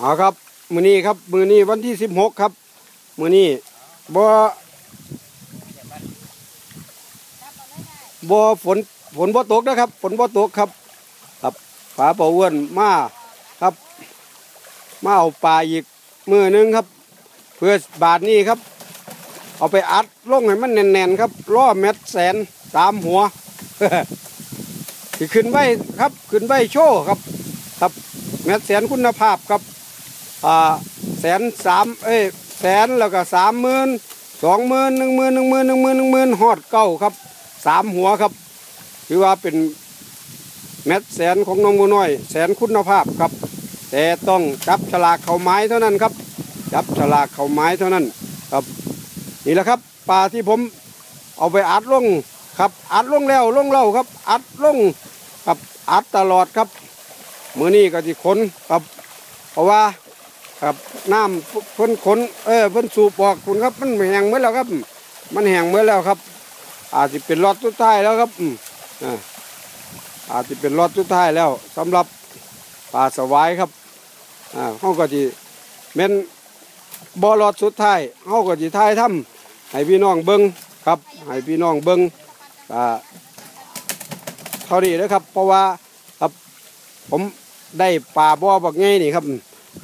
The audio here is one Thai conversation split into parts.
เอาครับ มือนี้ครับ มือนี้วันที่สิบหกครับ มือนี้บ่บ่ฝนฝนบ่ตกนะครับ ฝนบ่ตกครับ ครับปลาเป่าอ้วนมาครับ มาเอาปลาอีกมือหนึงครับ เพื่อบาทนี้ครับ เอาไปอัดลงให้มันแน่นๆครับล่อเม็ดแสนสามหัวขึ้นไว้ครับ ขึ้นไว้โชว์ครับ ครับเม็ดแสนคุณภาพครับ แสนสามเอ้ยแสนแล้วก็สามหมื่นสองหมื่นหนึ่งหมื่นหนึ่งหมื่นหนึ่งหมื่นหนึ่งหมื่นหอดเก้าครับสามหัวครับถือว่าเป็นเม็ดแสนของน้องมูน้อย แสนคุณภาพครับ แต่ต้องจับฉลากเข่าไม้เท่านั้นครับ จับฉลากเข่าไม้เท่านั้นครับนี่แหละครับปลาที่ผมเอาไปอัดลงครับอัดลงแล้วลงเล่าครับ อัดลงครับอัดตลอดครับมือนี้ก็ที่คนครับ เพราะว่า ครับน้ำเพิ่นขนเออเพิ่นสูบออกคุณครับมันแห้งเมื่อแล้วครับ มันแห้งเมื่อแล้วครับ อาจจะเป็นรอดสุดท้ายแล้วครับอ่าอาจจะเป็นรอดสุดท้ายแล้วสำหรับปลาสวายครับอ่าเขาก็จะเม่นบอรอดสุดท้ายเขาก็จะท้ายถ้ำให้พี่น้องเบิ้งครับให้พี่น้องเบิ้งอ่าเท่านี้นะครับ เพราะว่าครับผมได้ปลาบ่อบักไงนี่ครับ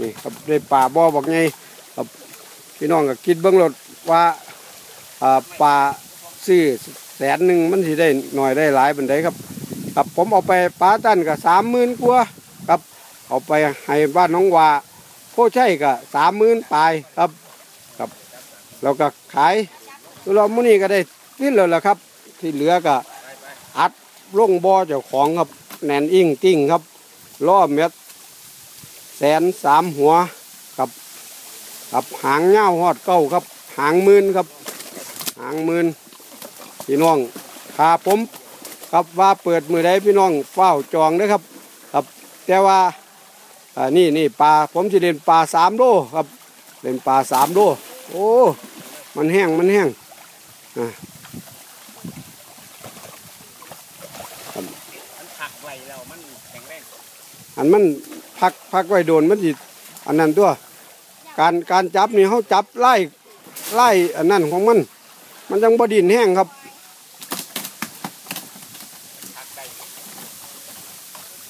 นี่ครับได้ปลาบ่อบักไงครับพี่น้องก็คิดเบิ้องรถว่าอ่าปลาซื้อแสนหนึ่งมันสิได้หน่อยได้หลายบันไดครับครับผมเอาไปปลาตันก็สามหมื่นกว่าครับเอาไปให้บ้านน้องวาโคใช่ก็สามหมื่นปลายครับครับเราก็ขายเรามื้อนี้ก็ได้นิดเลยละครับ ที่เหลือก็อัดลงบ่อเจ้าของครับแนนอิ่งติ้งครับล่อเม็ด แสนสามหัวครับครับหางเงาหอดเก้าครับ หางมื่นครับ หางมื่นพี่น้องพาผมครับว่าเปิดมือใดพี่น้องเฝ้าจองเด้อครับ ครับ แต่ว่าอ่านี่นี่ปลาผมจะเล่นปลาสามโลครับเล่นปลาสามโลโอ้มันแห้งมันแห้งอ่ามันผักไว้แล้วมันแข็งแรง อันมันพักพักไว้โดนมันจิอันนั้นตัว การการจับนี่เขาจับไล่ไล่อันนั้นของมัน มันยังบดินแห้งครับ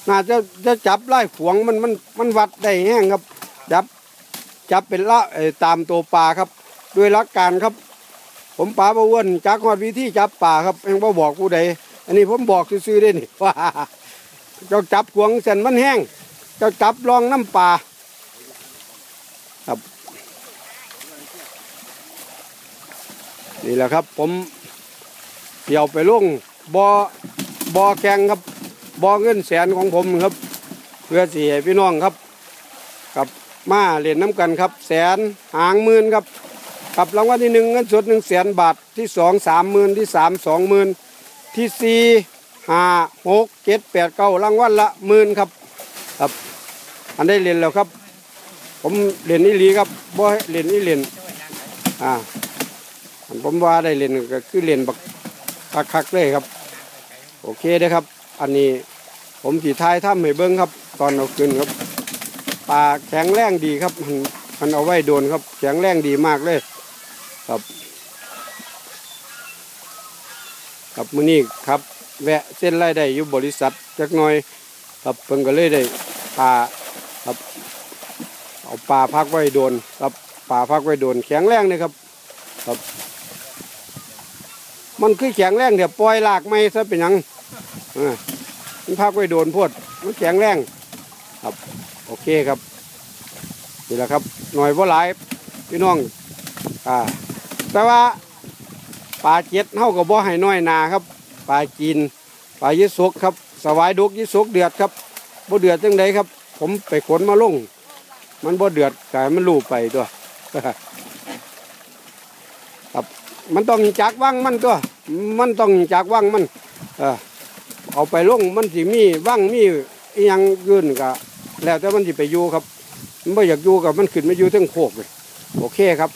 น่าจะจะจับไล่ขวงมันมันมันวัดได้แห้งครับ จับจับเป็นละตามตัวปลาครับด้วยหลักการครับ ผมปลาบะอ้วนจักหอดวิธีจับปลาครับเองบ่บอกผู้ใดอันนี้ผมบอกซื่อๆได้นี่ว่า เจ้าจับขวงเส้นมันแห้ง เจ้าจับลองน้ำปลาครับนี่แหละครับผมเดี่ยวไปลงบอบอแกงครับบอเงินแสนของผมครับ เพื่อสี่พี่น้องครับกับมาเล่นน้ำกันครับ แสนหางหมื่นครับกับรางวัลที่หนึ่งเงินสดหนึ่งแสนบาทที่สองสามหมื่นที่สามสองหมื่นที่สี่ ห้าหกเจ็ดแปดเก้ารางวัลละหมื่นครับ ครับ อันได้เล่นแล้วครับ ผมเล่นนี่ลีครับบ่ให้เล่นนี่เล่นอ่าอันผมว่าได้เล่นก็คือเล่นบักคักๆเลยครับ โอเคเด้อครับ อันนี้ผมสีท้ายถ้ำให้เบิ้งครับ ตอนเอาขึ้นครับปลาแข็งแรงดีครับมันมันเอาไว้โดนครับ แข็งแรงดีมากเลย ครับ ครับมือนี้ครับ แวะเส้นไล่ได้อยู่บริษัทจักหน่อยครับเพิ่นก็เลยได้ปลาครับเอาปลาพักไว้โดนครับปลาพักไว้โดนแข็งแรงเลยครับครับ มันคือแข็งแรงเดี๋ยวปล่อยหลากไม่ซะเป็นยังอ่ามันพักไว้โดนโพดมันแข็งแรงครับ โอเคครับนี่แหละครับหน่อยว่าหลายพี่น้องอ่าแต่ว่าปลาเจ็ดเท่ากับบ่ให้น้อยนาครับ ปลาจีนปลายิสกครับ สวายดุกยิสกเดือดครับบ่เดือดจังไดครับ ผมไปขนมาลง มันบ่เดือดกายมันลูบไปตัวครับมันต้องจักว่างมันตัวมันต้องจักว่างมัน เออเอาไปลงมันสิมีว่างมีอยังยืนกะแล้วแต่มันสิไปอยู่ครับมันไม่อยากอยู่กับมันขึ้นมาอยู่ทั้งโคกเลยโอเคครับ